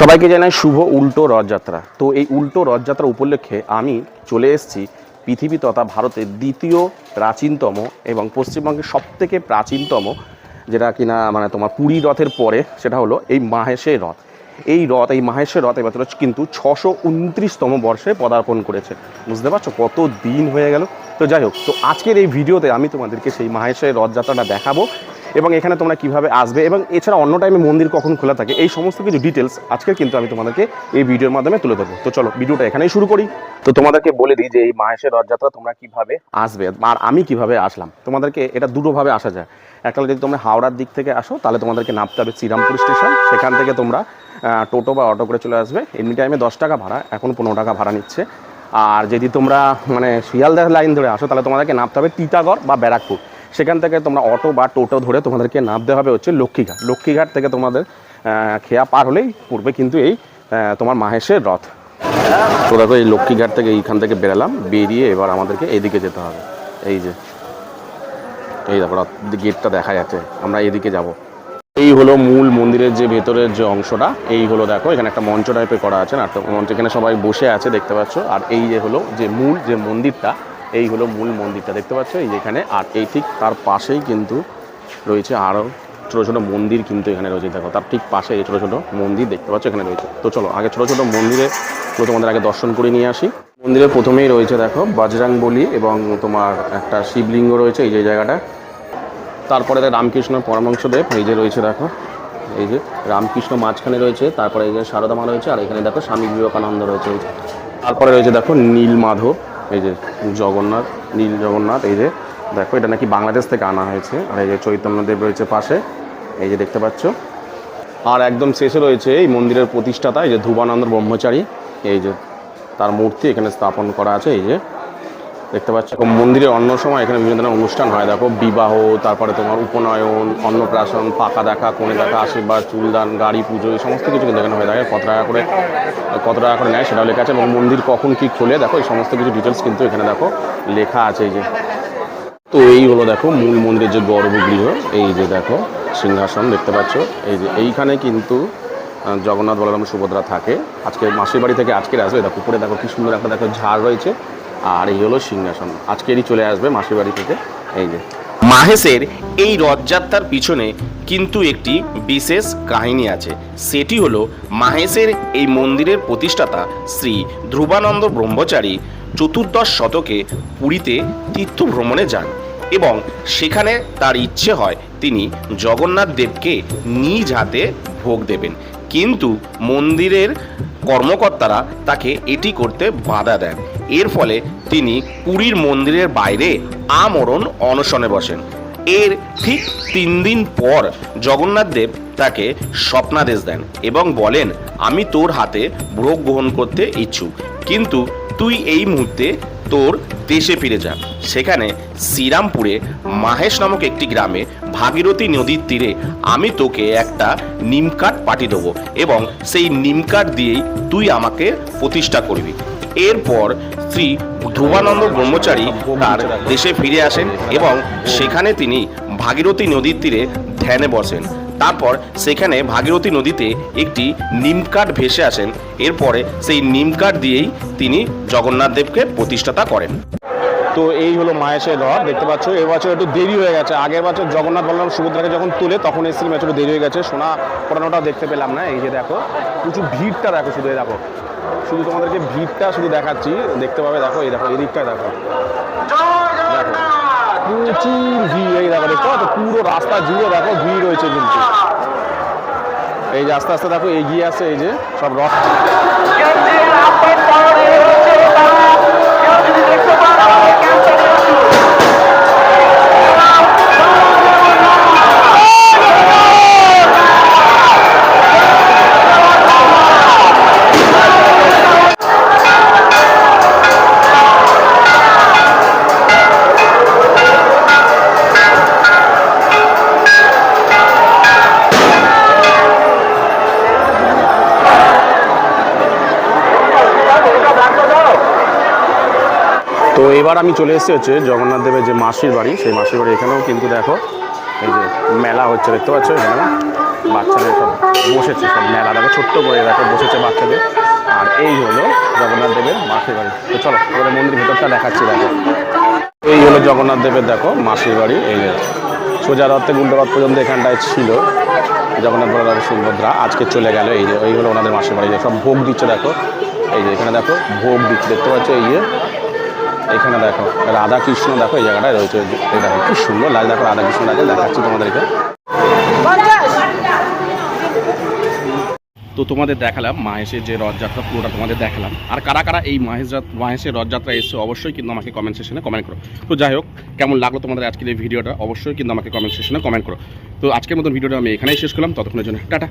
সবাইকে জানাই শুভ উল্টো রথযাত্রা। তো এই উল্টো রথযাত্রা উপলক্ষে আমি চলে এসেছি পৃথিবী তথা ভারতের দ্বিতীয় প্রাচীনতম এবং পশ্চিমবঙ্গের সবথেকে প্রাচীনতম, যেটা কিনা মানে তোমার পুরী রথের পরে, সেটা হলো এই মাহেশের রথ। এই রথ, এই মাহেশের রথ এবার কিন্তু ছশো উনত্রিশতম বর্ষে পদার্পণ করেছে। বুঝতে পারছ? কত দিন হয়ে গেল। তো যাই হোক, তো আজকের এই ভিডিওতে আমি তোমাদেরকে সেই মাহেশের রথযাত্রাটা দেখাবো। এবং এখানে তোমরা কীভাবে আসবে এবং এছাড়া অন্য টাইমে মন্দির কখন খোলা থাকে, এই সমস্ত কিছু ডিটেলস আজকে কিন্তু আমি তোমাদেরকে এই ভিডিওর মাধ্যমে তুলে দেবো তো চলো ভিডিওটা এখানেই শুরু করি। তো তোমাদেরকে বলে দিই যে এই মাহেশের রথযাত্রা তোমরা কীভাবে আসবে আর আমি কীভাবে আসলাম। তোমাদেরকে এটা দুটোভাবে আসা যায়। একটা যদি তোমরা হাওড়ার দিক থেকে আসো, তাহলে তোমাদেরকে নামতে হবে শ্রীরামপুর স্টেশন। সেখান থেকে তোমরা টোটো বা অটো করে চলে আসবে। এমনি টাইমে দশ টাকা ভাড়া, এখন পনেরো টাকা ভাড়া নিচ্ছে। আর যদি তোমরা মানে শিয়ালদার লাইন ধরে আসো, তাহলে তোমাদেরকে নামতে হবে টিটাগড় বা ব্যারাকপুর। সেখান থেকে তোমরা অটো বা টোটো ধরে তোমাদেরকে নামতে হবে হচ্ছে লক্ষ্মীঘাট। লক্ষ্মীঘাট থেকে তোমাদের খেয়া পার হলেই পূর্বে কিন্তু এই তোমার মাহেশের রথ। তো দেখো এই লক্ষ্মীঘাট থেকে এইখান থেকে বেরালাম, বেরিয়ে এবার আমাদেরকে এদিকে যেতে হবে। এই যে, এই দেখো গেটটা দেখা যাচ্ছে, আমরা এদিকে যাব। এই হলো মূল মন্দিরের যে ভেতরের যে অংশটা, এই হলো দেখো এখানে একটা মঞ্চ টাইপের করা আছে না মঞ্চ, এখানে সবাই বসে আছে দেখতে পাচ্ছ। আর এই যে হলো যে মূল যে মন্দিরটা এই হলো মূল মন্দিরটা, দেখতে পাচ্ছ? এই যে এখানে, আর এই ঠিক তার পাশেই কিন্তু রয়েছে আরও ছোটো ছোটো মন্দির কিন্তু এখানে রয়েছে। দেখো, তার ঠিক পাশে এই ছোটো ছোটো মন্দির দেখতে পাচ্ছ এখানে রয়েছে। তো চলো, আগে ছোটো ছোটো মন্দিরে তোমাদের আগে দর্শন করে নিয়ে আসি। মন্দিরের প্রথমেই রয়েছে দেখো, বজরাং বলি এবং তোমার একটা শিবলিঙ্গ রয়েছে এই যে জায়গাটা। তারপরে রামকৃষ্ণ পরমংশদেব এই যে রয়েছে দেখো, এই যে রামকৃষ্ণ মাঝখানে রয়েছে, তারপরে এই যে সারদা মা রয়েছে, আর এখানে দেখো স্বামী বিবেকানন্দ রয়েছে। তারপরে রয়েছে দেখো নীল মাধব এই যে জগন্নাথ, নীল জগন্নাথ, এই যে দেখো, এটা নাকি বাংলাদেশ থেকে আনা হয়েছে। আর এই যে চৈতন্যদেব রয়েছে পাশে, এই যে দেখতে পাচ্ছ। আর একদম শেষে রয়েছে এই মন্দিরের প্রতিষ্ঠাতা, এই যে ধুবানন্দ ব্রহ্মচারী। এই যে তার মূর্তি এখানে স্থাপন করা আছে, এই যে দেখতে পাচ্ছ। এবং মন্দিরের অন্য সময় এখানে বিভিন্ন ধরনের অনুষ্ঠান হয়। দেখো বিবাহ, তারপরে তোমার উপনয়ন, অন্নপ্রাশন পাকা দেখা, কোণে দেখা, আশীর্বাদ, চুলদান, গাড়ি পুজো, এই সমস্ত কিছু কিন্তু এখানে হয়ে থাকে। কত টাকা করে, কত টাকা করে নেয় সেটাও লেখা আছে এবং মন্দির কখন কি খোলে, দেখো এই সমস্ত কিছু ডিটেলস কিন্তু এখানে দেখো লেখা আছে এই যে। তো এই হলো দেখো মূল মন্দিরের যে গর্ভগৃহ, এই যে দেখো সিংহাসন দেখতে পাচ্ছ। এই যে এইখানে কিন্তু জগন্নাথ বলরাম সুভদ্রা থাকে। আজকে মাসির বাড়ি থেকে আজকের আসবে। দেখো উপরে দেখো কি সুন্দর একটা দেখো ঝাড় রয়েছে। আর এই হলো সিংহাসন। আজকেরই চলে আসবে মাসির বাড়ি থেকে। এই যে। মাহেশের এই রথযাত্রার পিছনে কিন্তু একটি বিশেষ কাহিনী আছে। সেটি হলো মাহেশের এই মন্দিরের প্রতিষ্ঠাতা শ্রী ধ্রুবানন্দ ব্রহ্মচারী চতুর্দশ শতকে পুরীতে তীর্থ ভ্রমণে যান এবং সেখানে তার ইচ্ছে হয় তিনি জগন্নাথ দেবকে নিজ হাতে ভোগ দেবেন। কিন্তু মন্দিরের কর্মকর্তারা তাকে এটি করতে বাধা দেন। এর ফলে তিনি পুরীর মন্দিরের বাইরে আমরণ অনশনে বসেন। এর ঠিক তিন দিন পর জগন্নাথ দেব তাকে স্বপ্নাদেশ দেন এবং বলেন, আমি তোর হাতে ভোগ গ্রহণ করতে ইচ্ছুক, কিন্তু তুই এই মুহূর্তে তোর দেশে ফিরে যা। সেখানে শ্রীরামপুরে মাহেশ নামক একটি গ্রামে ভাগীরথী নদীর তীরে আমি তোকে একটা নিম কাঠ পাঠিয়ে দেবো এবং সেই নিম কাঠ দিয়েই তুই আমাকে প্রতিষ্ঠা করবি। এরপর শ্রী ধ্রুবানন্দ ব্রহ্মচারী তার দেশে ফিরে আসেন এবং সেখানে তিনি ভাগীরথী নদীর তীরে ধ্যানে বসেন। তারপর সেখানে ভাগীরথী নদীতে একটি নিমকাঠ ভেসে আসেন। এরপরে সেই নিমকাঠ দিয়েই তিনি জগন্নাথ দেবকে প্রতিষ্ঠাতা করেন। তো এই হলো মায়েশের রথ, দেখতে পাচ্ছ, এবছর একটু দেরি হয়ে গেছে। আগের বছর জগন্নাথ বলরাম সুভদ্রাকে যখন তুলে, তখন এবছর একটু দেরি হয়ে গেছে। সোনা পড়ানোটাও দেখতে পেলাম না, এই যে দেখো প্রচুর ভিড়টা দেখো শুধু, এই দেখো। শুধু তোমাদেরকে ভিড়টা শুধু দেখাচ্ছি, দেখতে পাবে, দেখো, এই দেখো এদিকটা দেখো। প্রচুর ভিড়, এই দেখো, দেখতে পাচ্ছ, পুরো রাস্তা জুড়ে দেখো, ভিড় রয়েছে কিন্তু। এই যে আস্তে আস্তে দেখো, এগিয়ে আসছে এই যে সব রথ। তো এবার আমি চলে এসেছি হচ্ছে জগন্নাথ দেবের যে মাসির বাড়ি, সেই মাসির বাড়ি এখানেও কিন্তু দেখো এই যে মেলা হচ্ছে, দেখতে পাচ্ছ এখানে? বাচ্চাদের সব বসেছে, সব মেলা, দেখো ছোট্ট করে দেখো বসেছে বাচ্চাদের। আর এই হলো জগন্নাথ দেবের মাসির বাড়ি। তো চলো ওদের মন্দির ভিতরটা দেখাচ্ছি, দেখো। এই হলো জগন্নাথ দেবের, দেখো, মাসির বাড়ি, এই যে সোজা রথ থেকে রথ পর্যন্ত এখানটায় ছিল জগন্নাথ বলরাম সুভদ্রা, আজকে চলে গেল, এই যে, এই হলো ওনাদের মাসির বাড়ি, সব ভোগ দিচ্ছে, দেখো। এই যে এখানে দেখো, ভোগ দিচ্ছে, দেখতে পাচ্ছ, এই যে এখানে দেখো রাধা কৃষ্ণ দেখো, এই জায়গাটা রয়েছে। এই দেখো, কি সুন্দর লাগে দেখো রাধা কৃষ্ণ লাগে দেখাচ্ছি তোমাদেরকে। তো তোমাদের দেখালাম মাহেশের যে রথযাত্রা, পুরোটা তোমাদের দেখালাম। আর কারা কারা এই মাহেশ মাহেশের রথযাত্রা এসছে, অবশ্যই কিন্তু আমাকে কমেন্ট সেশনে কমেন্ট করো। তো যাই হোক, কেমন লাগল তোমাদের আজকের এই ভিডিওটা? অবশ্যই কিন্তু আমাকে কমেন্ট সেশনে কমেন্ট করো। তো আজকের মতন ভিডিওটা আমি এখানেই শেষ করলাম। ততক্ষণের জন্য টাটা।